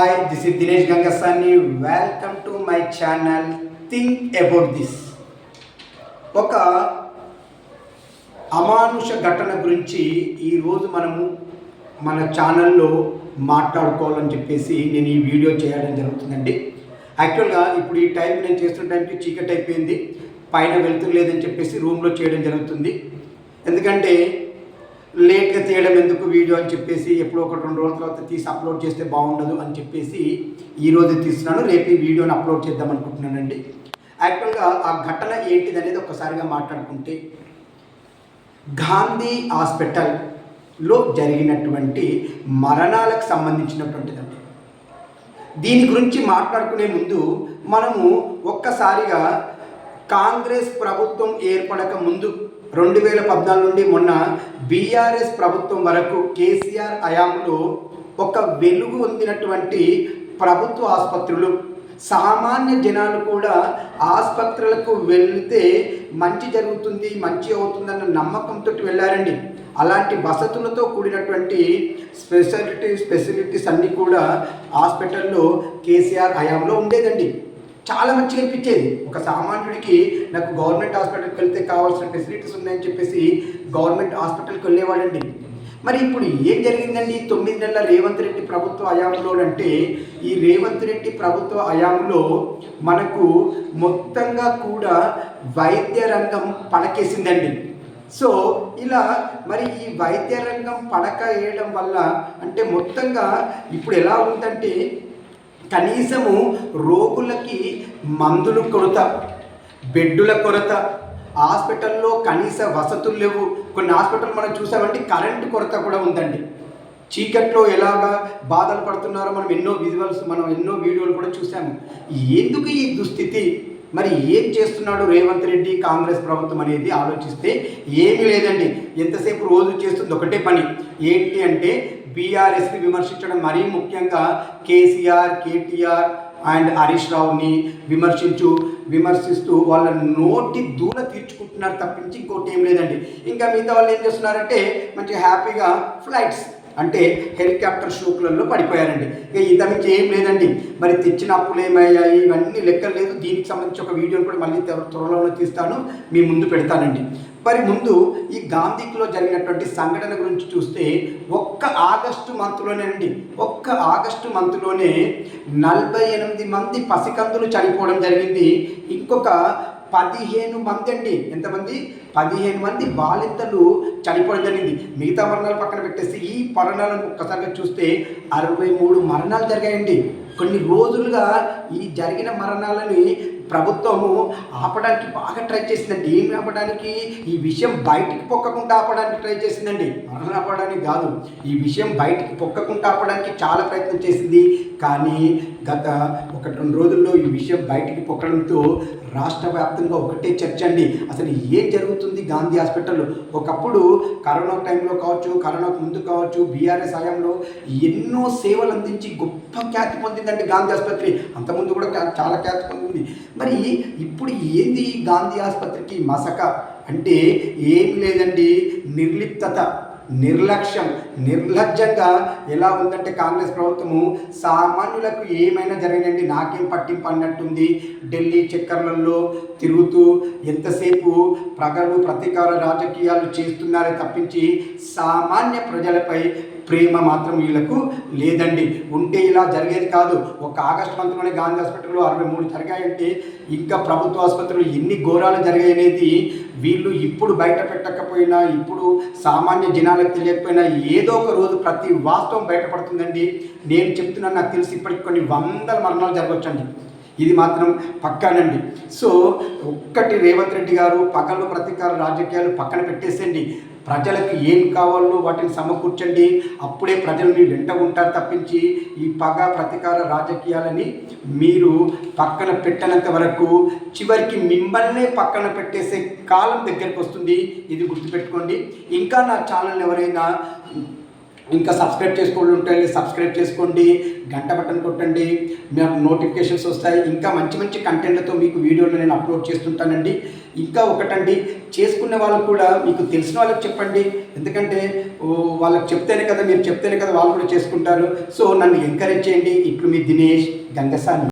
Hi this is Dinesh Gangaswamy welcome to my channel think about this ఒక అమానుష ఘటన గురించి ఈరోజు మనము మన ఛానల్లో మాట్లాడుకోవాలని చెప్పేసి నేను ఈ వీడియో చేయడం జరుగుతుందండి. యాక్చువల్గా ఇప్పుడు ఈ టైం నేను చేస్తున్న టైంకి చీకటి అయిపోయింది. పైన వెళ్తురు లేదని చెప్పేసి రూమ్లో చేయడం జరుగుతుంది. ఎందుకంటే లేట్గా తీయడం ఎందుకు వీడియో అని చెప్పేసి ఎప్పుడో ఒక రెండు రోజుల తర్వాత తీసి అప్లోడ్ చేస్తే బాగుండదు అని చెప్పేసి ఈరోజు తీస్తున్నాను. రేపు ఈ వీడియోని అప్లోడ్ చేద్దాం అనుకుంటున్నానండి. యాక్చువల్గా ఆ ఘటన ఏంటిది అనేది ఒక్కసారిగా మాట్లాడుకుంటే గాంధీ హాస్పిటల్లో జరిగినటువంటి మరణాలకు సంబంధించినటువంటిదండి. దీని గురించి మాట్లాడుకునే ముందు మనము ఒక్కసారిగా కాంగ్రెస్ ప్రభుత్వం ఏర్పడక ముందు రెండు వేల పద్నాలుగు నుండి మొన్న బీఆర్ఎస్ ప్రభుత్వం వరకు కేసీఆర్ హయాంలో ఒక వెలుగు పొందినటువంటి ప్రభుత్వ ఆసుపత్రులు. సామాన్య జనాలు కూడా ఆసుపత్రులకు వెళ్తే మంచి జరుగుతుంది మంచి అవుతుందన్న నమ్మకంతో వెళ్ళారండి. అలాంటి వసతులతో కూడినటువంటి స్పెషాలిటీ స్పెసిలిటీస్ అన్నీ కూడా హాస్పిటల్లో కేసీఆర్ హయాంలో ఉండేదండి. చాలా మంచిగా అనిపించేది. ఒక సామాన్యుడికి నాకు గవర్నమెంట్ హాస్పిటల్కి వెళ్తే కావాల్సిన ఫెసిలిటీస్ ఉన్నాయని చెప్పేసి గవర్నమెంట్ హాస్పిటల్కి వెళ్ళేవాడండి మరి ఇప్పుడు ఏం జరిగిందండి? తొమ్మిది నెలల రేవంత్ రెడ్డి ప్రభుత్వ హయాంలో అంటే ఈ రేవంత్ రెడ్డి ప్రభుత్వ హయాంలో మనకు మొత్తంగా కూడా వైద్య రంగం పడకేసిందండి సో ఇలా మరి ఈ వైద్య రంగం పడక వేయడం వల్ల అంటే మొత్తంగా ఇప్పుడు ఎలా ఉందంటే కనీసము రోగులకి మందులు కొరత బెడ్డుల కొరత హాస్పిటల్లో కనీస వసతులు లేవు. కొన్ని హాస్పిటల్ మనం చూసామంటే కరెంటు కొరత కూడా ఉందండి. చీకట్లో ఎలాగా బాధలు పడుతున్నారో మనం ఎన్నో విజువల్స్ మనం ఎన్నో వీడియోలు కూడా చూసాము. ఎందుకు ఈ దుస్థితి? మరి ఏం చేస్తున్నాడు రేవంత్ రెడ్డి కాంగ్రెస్ ప్రభుత్వం అనేది ఆలోచిస్తే ఏమీ లేదండి. ఎంతసేపు రోజు చేస్తుంది ఒకటే పని. ఏంటి అంటే బీఆర్ఎస్ని విమర్శించడం మరీ ముఖ్యంగా కేసీఆర్ కేటీఆర్ అండ్ హరీష్ రావుని విమర్శించు విమర్శిస్తూ వాళ్ళ నోటి దూల తీర్చుకుంటున్నారు తప్పించి ఇంకోటి ఏం లేదండి. ఇంకా మిగతా వాళ్ళు ఏం చేస్తున్నారంటే మంచి హ్యాపీగా ఫ్లైట్స్ అంటే హెలికాప్టర్ షూక్లలో పడిపోయారండి. ఇక ఇంత ఏం లేదండి. మరి తెచ్చిన అప్పులు ఏమయ్యాయి? ఇవన్నీ లెక్కలు లేదు. దీనికి సంబంధించి ఒక వీడియోని కూడా మళ్ళీ త్వర- త్వరలోనే తీస్తాను. మీ ముందు పెడతానండి. మరి ముందు ఈ గాంధీలో జరిగినటువంటి సంఘటన గురించి చూస్తే ఒక్క ఆగస్టు మంత్లోనే అండి ఒక్క ఆగస్టు మంత్లోనే నలభై ఎనిమిది మంది పసికందులు చనిపోవడం జరిగింది. ఇంకొక పదిహేను మంది అండి ఎంతమంది? పదిహేను మంది బాలింతలు చనిపోవడం జరిగింది. మిగతా మరణాలు పక్కన పెట్టేసి ఈ మరణాలను ఒక్కసారిగా చూస్తే అరవై మూడు మరణాలు జరిగాయండి. కొన్ని రోజులుగా ఈ జరిగిన మరణాలని ప్రభుత్వము ఆపడానికి బాగా ట్రై చేసిందండి. ఏమి ఆపడానికి? ఈ విషయం బయటికి పొక్కకుండా ఆపడానికి ట్రై చేసిందండి. మరణ ఆపడానికి కాదు. ఈ విషయం బయటికి పొక్కకుండా ఆపడానికి చాలా ప్రయత్నం చేసింది. కానీ గత ఒక రెండు రోజుల్లో ఈ విషయం బయటికి పొక్కడంతో రాష్ట్ర వ్యాప్తంగా ఒకటే చర్చ అండి. అసలు ఏం జరుగుతుంది గాంధీ హాస్పిటల్లో ఒకప్పుడు కరోనా టైంలో కావచ్చు కరోనాకు ముందు కావచ్చు బీఆర్ఎస్ హయాంలో ఎన్నో సేవలు అందించి గొప్ప ఖ్యాతి పొందిందండి గాంధీ ఆసుపత్రి అంతకుముందు కూడా చాలా ఖ్యాతి పొందింది. మరి ఇప్పుడు ఏంది గాంధీ ఆసుపత్రికి మసక? అంటే ఏం లేదండి నిర్లిప్తత. నిర్లక్ష్యం నిర్లజ్జంగా ఎలా ఉందంటే కాంగ్రెస్ ప్రభుత్వము సామాన్యులకు ఏమైనా జరిగినండి నాకేం పట్టింపు అన్నట్టుంది. ఢిల్లీ చక్కర్లలో తిరుగుతూ ఎంతసేపు ప్రగలు ప్రతీకార రాజకీయాలు చేస్తున్నారే తప్పించి సామాన్య ప్రజలపై ప్రేమ మాత్రం వీళ్ళకు లేదండి. ఉంటే ఇలా జరిగేది కాదు. ఒక ఆగస్టు మంత్లోనే గాంధీ హాస్పిటల్లో అరవై మూడు జరిగాయంటే ఇంకా ప్రభుత్వ ఆసుపత్రులు ఎన్ని ఘోరాలు జరిగాయనేది వీళ్ళు ఇప్పుడు బయట పెట్టకపోయినా ఇప్పుడు సామాన్య జనాలకు తెలియకపోయినా ఏదో ఒక రోజు ప్రతి వాస్తవం బయటపడుతుందండి. నేను చెప్తున్నాను నాకు తెలిసి ఇప్పటికి కొన్ని వందల మరణాలు జరగవచ్చండి. ఇది మాత్రం పక్కానండి. సో ఒక్కటి రేవంత్ రెడ్డి గారు పగలు ప్రతీకార రాజకీయాలు పక్కన పెట్టేసేయండి. ప్రజలకు ఏం కావాలో వాటిని సమకూర్చండి. అప్పుడే ప్రజలు మీ వెంట ఉంటారు తప్పించి ఈ పగ ప్రతీకార రాజకీయాలని మీరు పక్కన పెట్టనంత వరకు చివరికి మిమ్మల్నే పక్కన పెట్టేసే కాలం దగ్గరికి వస్తుంది. ఇది గుర్తుపెట్టుకోండి. ఇంకా నా ఛానల్ ఎవరైనా ఇంకా సబ్స్క్రైబ్ చేసుకోండి ఉంటే సబ్స్క్రైబ్ చేసుకోండి గంట బటన్ కొట్టండి మీకు నోటిఫికేషన్స్ వస్తాయి. ఇంకా మంచి మంచి కంటెంట్లతో మీకు వీడియోలు నేను అప్లోడ్ చేస్తుంటానండి. ఇంకా ఒకటండి చేసుకునే వాళ్ళకు కూడా మీకు తెలిసిన వాళ్ళకి చెప్పండి. ఎందుకంటే వాళ్ళకి చెప్తేనే కదా మీరు చెప్తేనే కదా వాళ్ళు కూడా చేసుకుంటారు. సో నన్ను ఎంకరేజ్ చేయండి. ఇట్లు మీ దినేష్ గంగసాని.